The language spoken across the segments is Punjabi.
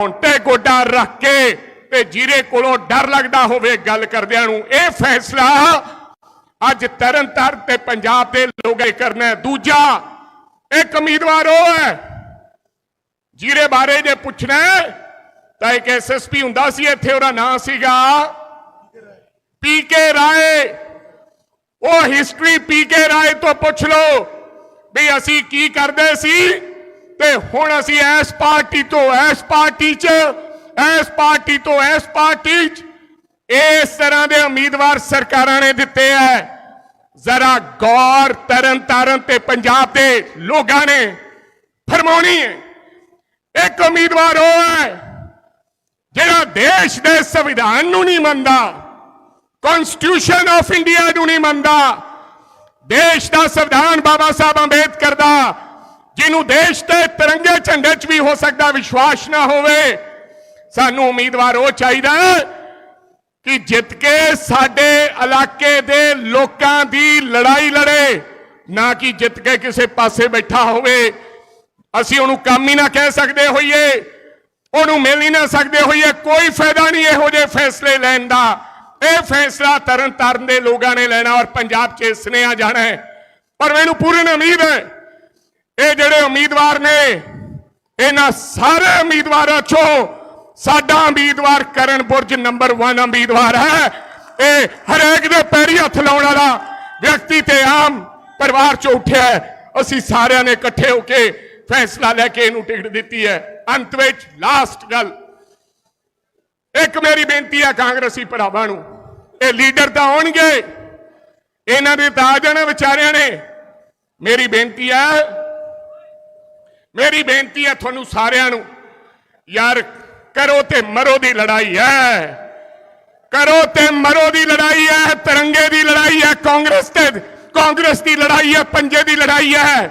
ਹੁੰਟੇ ਗੋਡਾ ਰੱਖ ਕੇ ਤੇ ਜੀਰੇ ਕੋਲੋਂ ਡਰ ਲੱਗਦਾ ਹੋਵੇ ਗੱਲ ਕਰਦਿਆਂ ਨੂੰ। ਇਹ ਫੈਸਲਾ ਅੱਜ ਤਰਨਤਾਰਨ ਤੇ ਪੰਜਾਬ ਦੇ ਲੋਕਾਂ ਕਰਨਾ ਦੂਜਾ, ਇੱਕ ਉਮੀਦਵਾਰ ਉਹ ਹੈ, ਜੀਰੇ ਬਾਰੇ ਜੇ ਪੁੱਛਣਾ ਤਾਂ ਇੱਕ ਐਸਐਸਪੀ ਹੁੰਦਾ ਸੀ, ਇੱਥੇ ਉਹਦਾ ਨਾਂ ਸੀਗਾ ਪੀ ਕੇ ਰਾਏ। ਉਹ ਹਿਸਟਰੀ ਪੀ ਕੇ ਰਾਏ ਤੋਂ ਪੁੱਛ ਲਓ ਵੀ ਅਸੀਂ ਕੀ ਕਰਦੇ ਸੀ? ਤੇ ਹੁਣ ਅਸੀਂ ਇਸ ਪਾਰਟੀ ਤੋਂ, ਇਸ ਪਾਰਟੀ 'ਚ, ਇਸ ਪਾਰਟੀ ਤੋਂ, ਇਸ ਪਾਰਟੀ 'ਚ ਇਸ ਤਰ੍ਹਾਂ ਦੇ ਉਮੀਦਵਾਰ ਸਰਕਾਰਾਂ ਨੇ ਦਿੱਤੇ ਐ ਜ਼ਰਾ ਗੌਰ ਤਰਨ ਤਾਰਨ ਤੇ ਪੰਜਾਬ ਦੇ ਲੋਕਾਂ ਨੇ ਫਰਮਾਉਣੀ ਹੈ। ਇੱਕ ਉਮੀਦਵਾਰ ਉਹ ਹੈ ਜਿਹੜਾ ਦੇਸ਼ ਦੇ ਸੰਵਿਧਾਨ ਨੂੰ ਨਹੀਂ ਮੰਨਦਾ ਕਨਸਟੀਟਿਊਸ਼ਨ ਆਫ ਇੰਡੀਆ ਨੂੰ ਨਹੀਂ ਮੰਨਦਾ, ਦੇਸ਼ ਦਾ ਸੰਵਿਧਾਨ ਬਾਬਾ ਸਾਹਿਬ ਅੰਬੇਦਕਰ ਦਾ ਜਿਹਨੂੰ ਦੇਸ਼ ਦੇ ਤਿਰੰਗੇ ਝੰਡੇ 'ਚ ਵੀ ਹੋ ਸਕਦਾ ਵਿਸ਼ਵਾਸ ਨਾ ਹੋਵੇ, ਸਾਨੂੰ ਉਮੀਦਵਾਰ ਉਹ ਚਾਹੀਦਾ ਕਿ ਜਿੱਤ ਕੇ ਸਾਡੇ ਇਲਾਕੇ ਦੇ ਲੋਕਾਂ ਦੀ ਲੜਾਈ ਲੜੇ, ਨਾ ਕਿ ਜਿੱਤ ਕੇ ਕਿਸੇ ਪਾਸੇ ਬੈਠਾ ਹੋਵੇ। ਅਸੀਂ ਉਹਨੂੰ ਕੰਮ ਹੀ ਨਾ ਕਹਿ ਸਕਦੇ ਹੋਈਏ, ਉਹਨੂੰ ਮਿਲ ਹੀ ਨਾ ਸਕਦੇ ਹੋਈਏ, ਕੋਈ ਫਾਇਦਾ ਨਹੀਂ ਇਹੋ ਜਿਹੇ ਫੈਸਲੇ ਲੈਣ ਦਾ। ਇਹ ਫੈਸਲਾ ਤਰਨ ਤਾਰਨ ਦੇ ਲੋਕਾਂ ਨੇ ਲੈਣਾ ਔਰ ਪੰਜਾਬ 'ਚ ਸੁਨੇਹਾ ਜਾਣਾ ਹੈ। ਪਰ ਮੈਨੂੰ ਪੂਰਨ ਉਮੀਦ ਹੈ ਇਹ ਜਿਹੜੇ ਉਮੀਦਵਾਰ ਨੇ, ਇਹਨਾਂ ਸਾਰੇ ਉਮੀਦਵਾਰਾਂ ਚੋਂ ਸਾਡਾ ਉਮੀਦਵਾਰ ਕਰਨ ਬੁਰਜ ਨੰਬਰ 1 ਉਮੀਦਵਾਰ ਹੈ। ਇਹ ਹਰੇਕ ਦੇ ਪੈਰੀ ਹੱਥ ਲਾਉਣ ਵਾਲਾ ਵਿਅਕਤੀ ਤੇ ਆਮ ਪਰਿਵਾਰ ਚੋਂ ਉੱਠਿਆ ਅਸੀਂ ਸਾਰਿਆਂ ਨੇ ਇਕੱਠੇ ਹੋ ਕੇ ਫੈਸਲਾ ਲੈ ਕੇ ਇਹਨੂੰ ਟਿਕਟ ਦਿੱਤੀ ਹੈ। ਅੰਤ ਵਿੱਚ ਲਾਸਟ ਗੱਲ। ਇੱਕ ਮੇਰੀ ਬੇਨਤੀ ਹੈ ਕਾਂਗਰਸੀ ਭਰਾਵਾਂ ਨੂੰ, ਇਹ ਲੀਡਰ ਤਾਂ ਆਉਣਗੇ, ਇਹਨਾਂ ਦੇ ਤਾਂ ਆ ਜਾਣਾ ਵਿਚਾਰਿਆਂ ਨੇ। ਮੇਰੀ ਬੇਨਤੀ ਹੈ ਮੇਰੀ ਬੇਨਤੀ ਹੈ ਤੁਹਾਨੂੰ ਸਾਰਿਆਂ ਨੂੰ, ਯਾਰ ਕਰੋ ਤੇ ਮਰੋ ਦੀ ਲੜਾਈ ਹੈ। ਕਰੋ ਤੇ ਮਰੋ ਦੀ ਲੜਾਈ ਹੈ, ਤਿਰੰਗੇ ਦੀ ਲੜਾਈ ਹੈ, ਕਾਂਗਰਸ ਤੇ ਕਾਂਗਰਸ ਦੀ ਲੜਾਈ ਹੈ, ਪੰਜੇ ਦੀ ਲੜਾਈ ਹੈ।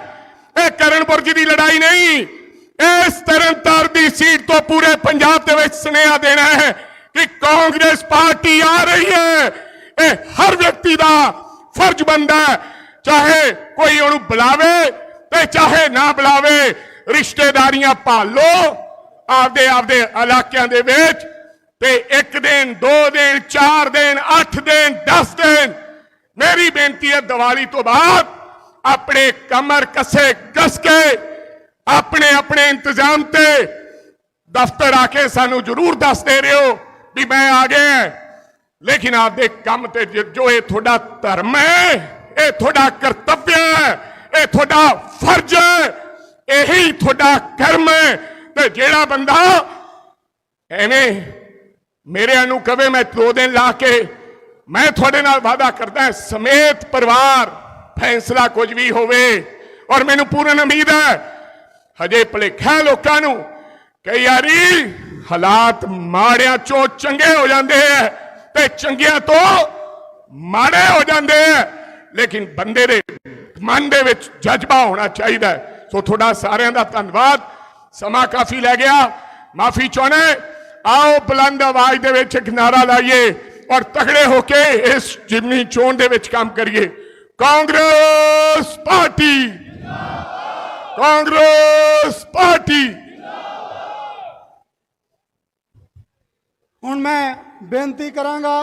ਇਹ ਕਰਨਪੁਰਜ ਦੀ ਲੜਾਈ ਨਹੀਂ, ਇਸ ਤਰਨਤਾਰ ਦੀ ਸੀਟ ਤੋਂ ਪੂਰੇ ਪੰਜਾਬ ਦੇ ਵਿੱਚ ਸੁਨੇਹਾ ਦੇਣਾ ਹੈ ਕਿ ਕਾਂਗਰਸ ਪਾਰਟੀ ਆ ਰਹੀ ਹੈ। ਇਹ ਹਰ ਵਿਅਕਤੀ ਦਾ ਫਰਜ਼ ਬਣਦਾ ਹੈ, ਚਾਹੇ ਕੋਈ ਉਹਨੂੰ ਬੁਲਾਵੇ ਤੇ ਚਾਹੇ ਨਾ ਬੁਲਾਵੇ। ਰਿਸ਼ਤੇਦਾਰੀਆਂ ਭਾਲੋ ਆਪਦੇ ਆਪਦੇ ਇਲਾਕਿਆਂ ਦੇ ਵਿੱਚ ਤੇ ਇੱਕ ਦਿਨ, ਦੋ ਦਿਨ, ਚਾਰ ਦਿਨ, ਅੱਠ ਦਿਨ 10 ਦਿਨ। ਮੇਰੀ ਬੇਨਤੀ ਹੈ, ਦੀਵਾਲੀ ਤੋਂ ਬਾਅਦ ਆਪਣੇ ਕਮਰ ਕੱਸੇ ਕਸ ਕੇ ਆਪਣੇ ਆਪਣੇ ਇੰਤਜ਼ਾਮ ਤੇ ਦਫ਼ਤਰ ਆ ਕੇ ਸਾਨੂੰ ਜ਼ਰੂਰ ਦੱਸ ਦੇ ਰਹੇ ਹੋ ਵੀ ਮੈਂ ਆ ਗਿਆ ਲੇਕਿਨ ਆਪਦੇ ਕੰਮ ਤੇ ਜੋ ਇਹ ਤੁਹਾਡਾ ਧਰਮ ਹੈ, ਇਹ ਤੁਹਾਡਾ ਕਰਤੱਵ ਹੈ, ਇਹ ਤੁਹਾਡਾ ਫਰਜ਼ ਹੈ ਇਹੀ ਤੁਹਾਡਾ ਕਰਮ ਹੈ। ਤੇ ਜਿਹੜਾ ਬੰਦਾ ਐਵੇਂ ਮੇਰੇ ਨੂੰ ਕਵੇ, ਮੈਂ ਦੋ ਦਿਨ ਲਾ ਕੇ ਮੈਂ ਤੁਹਾਡੇ ਨਾਲ ਵਾਅਦਾ ਕਰਦਾ ਸਮੇਤ ਪਰਿਵਾਰ ਫੈਸਲਾ ਕੁਝ ਵੀ ਹੋਵੇ। ਔਰ ਮੈਨੂੰ ਪੂਰਨ ਉਮੀਦ ਹੈ, ਹਜੇ ਭੁਲੇਖਾ ਲੋਕਾਂ ਨੂੰ ਕਈ ਯਾਰੀ ਹਾਲਾਤ ਮਾੜਿਆਂ ਚੋਂ ਚੰਗੇ ਹੋ ਜਾਂਦੇ ਐ ਤੇ ਚੰਗਿਆਂ ਤੋਂ ਮਾੜੇ ਹੋ ਜਾਂਦੇ ਐ ਲੇਕਿਨ ਬੰਦੇ ਦੇ ਮਨ ਦੇ ਵਿੱਚ ਜਜ਼ਬਾ ਹੋਣਾ ਚਾਹੀਦਾ ਹੈ। ਸੋ ਤੁਹਾਡਾ ਸਾਰਿਆਂ ਦਾ ਧੰਨਵਾਦ। ਸਮਾਂ ਕਾਫੀ ਲੈ ਗਿਆ। ਮਾਫੀ ਚਾਹੁੰਦਾ ਆਓ, ਬੁਲੰਦ ਆਵਾਜ਼ ਦੇ ਵਿੱਚ ਇੱਕ ਨਾਰਾ ਲਾਈਏ ਔਰ ਤਗੜੇ ਹੋ ਕੇ ਇਸ ਜਿਮਨੀ ਚੋਣ ਦੇ ਵਿੱਚ ਕੰਮ ਕਰੀਏ। ਕਾਂਗਰਸ ਪਾਰਟੀ। ਕਾਂਗਰਸ ਪਾਰਟੀ। ਹੁਣ ਮੈਂ ਬੇਨਤੀ ਕਰਾਂਗਾ,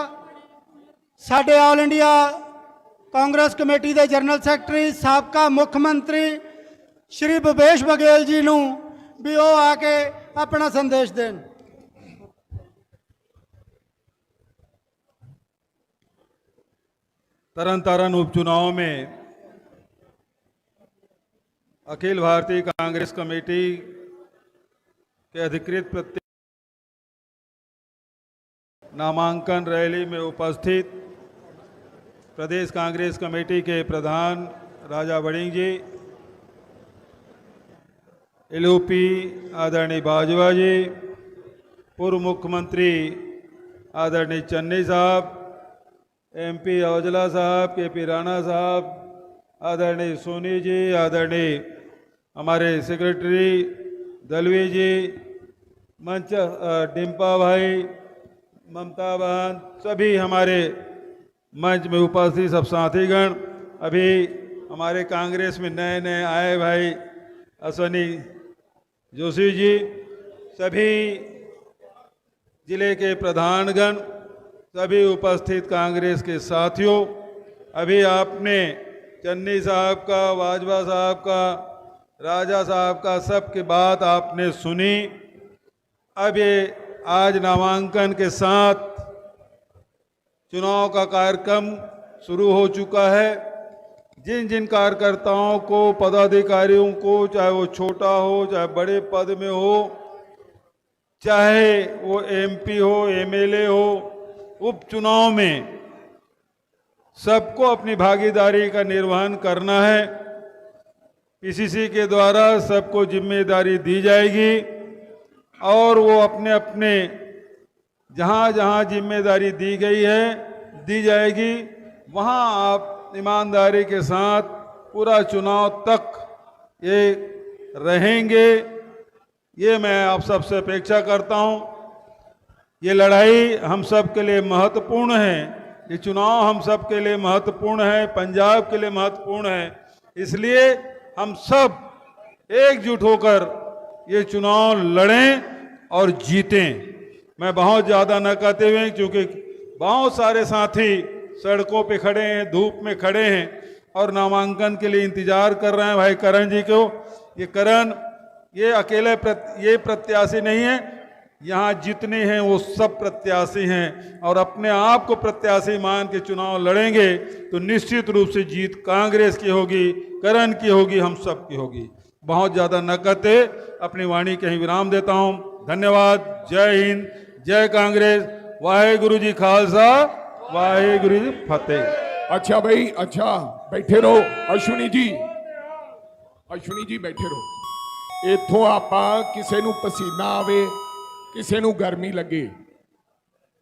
ਸਾਡੇ ਆਲ ਇੰਡੀਆ ਕਾਂਗਰਸ ਕਮੇਟੀ ਦੇ ਜਨਰਲ ਸੈਕਟਰੀ, ਸਾਬਕਾ ਮੁੱਖ ਮੰਤਰੀ ਸ਼੍ਰੀ ਭੁਪੇਸ਼ ਬਘੇਲ ਜੀ ਨੂੰ ਵੀ ਉਹ ਆ ਕੇ ਆਪਣਾ ਸੰਦੇਸ਼ ਦੇਣ तरन तारण उपचुनाव में अखिल भारतीय कांग्रेस कमेटी के अधिकृत प्रत्येक नामांकन रैली में उपस्थित प्रदेश कांग्रेस कमेटी के प्रधान राजा बड़िंग जी एलओपी आदरणीय बाजवा जी, पूर्व मुख्यमंत्री आदरणीय चन्नी साहब, एमपी औजला साहब के पी राणा साहब, आदरणीय सोनी जी, आदरणीय हमारे सेक्रेटरी दलवी जी, मंच डिम्पा भाई, ममता बहन, सभी हमारे मंच में उपस्थित सब साथीगण, अभी हमारे कांग्रेस में नए नए आए भाई अश्वनी जोशी जी, सभी ज़िले के प्रधानगण, सभी उपस्थित कांग्रेस के साथियों, अभी आपने चन्नी साहब का, वाजवा साहब का, राजा साहब का सब सबकी बात आपने सुनी। अब ये आज नामांकन के साथ चुनाव का कार्यक्रम शुरू हो चुका है। जिन जिन कार्यकर्ताओं को, पदाधिकारियों को, चाहे वो छोटा हो, चाहे बड़े पद में हो, चाहे वो एमपी हो एमएलए हो, उपचुनाव में सबको अपनी भागीदारी का निर्वहन करना है। पीसीसी के द्वारा सबको ज़िम्मेदारी दी जाएगी और वो अपने अपने जहाँ जहाँ ज़िम्मेदारी दी गई है, दी जाएगी, वहाँ आप ईमानदारी के साथ पूरा चुनाव तक ये रहेंगे। ये मैं आप सबसे अपेक्षा करता हूँ। ये लड़ाई हम सब के लिए महत्वपूर्ण है। ये चुनाव हम सब के लिए महत्वपूर्ण है। पंजाब के लिए महत्वपूर्ण है। इसलिए हम सब एकजुट होकर ये चुनाव लड़ें और जीतें। मैं बहुत ज़्यादा न कहते हुए, क्योंकि बहुत सारे साथी सड़कों पे खड़े हैं धूप में खड़े हैं और नामांकन के लिए इंतज़ार कर रहे हैं। भाई करण जी को ये करण ये अकेले प्रत, ये प्रत्याशी नहीं है। यहाँ जितने हैं वो सब प्रत्याशी हैं और अपने आप को प्रत्याशी मान के चुनाव लड़ेंगे तो निश्चित रूप से जीत कांग्रेस की होगी करण की होगी हम सब की होगी। बहुत ज़्यादा न कहते अपनी वाणी कहीं विराम देता हूँ। धन्यवाद। जय हिंद। जय कांग्रेस। वाहे गुरु जी खालसा। ਵਾਹਿਗੁਰੂ ਜੀ ਫਤਿਹ। ਅੱਛਾ ਬਈ, ਅੱਛਾ, ਬੈਠੇ ਰਹੋ। ਅਸ਼ਵਨੀ ਜੀ। ਅਸ਼ਵਨੀ ਜੀ ਬੈਠੇ ਰਹੋ। ਇੱਥੋਂ ਆਪਾਂ ਕਿਸੇ ਨੂੰ ਪਸੀਨਾ ਆਵੇ, ਕਿਸੇ ਨੂੰ ਗਰਮੀ ਲੱਗੇ,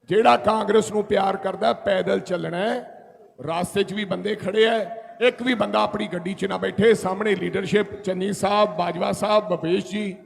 ਜਿਹੜਾ ਕਾਂਗਰਸ ਨੂੰ ਪਿਆਰ ਕਰਦਾ, ਪੈਦਲ ਚੱਲਣਾ ਰਾਸਤੇ 'ਚ ਵੀ ਬੰਦੇ ਖੜੇ ਐ ਇੱਕ ਵੀ ਬੰਦਾ ਆਪਣੀ ਗੱਡੀ 'ਚ ਨਾ ਬੈਠੇ। ਸਾਹਮਣੇ ਲੀਡਰਸ਼ਿਪ ਚੰਨੀ ਸਾਹਿਬ, ਬਾਜਵਾ ਸਾਹਿਬ, ਬਪੇਸ਼ ਜੀ।